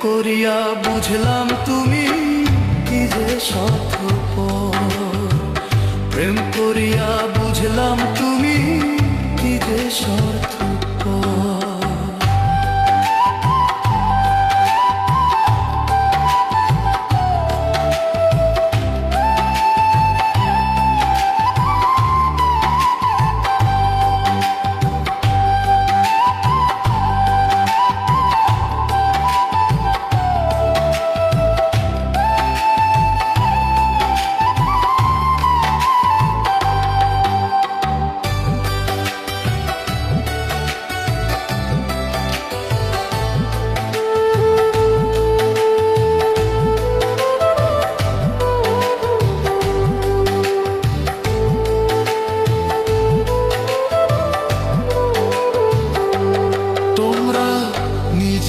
করিয়া বুঝলাম তুমি কি যে স্বার্থপর প্রেম করিয়া বুঝলাম তুমি কি যে স্বার্থপর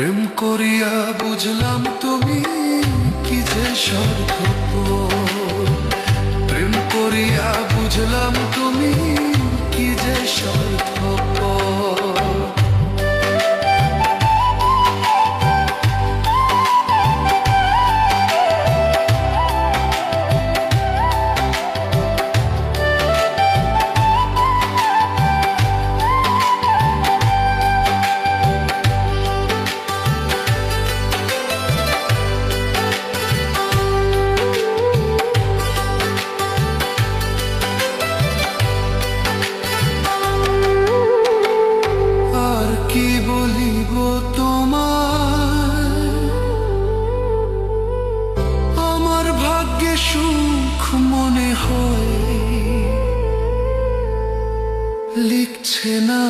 প্রেম করিয়া বুঝলাম তুমি কি যে স্বার্থপর। প্রেম করিয়া বুঝলাম তুমি কি যে স্বার্থপর। লিখছে না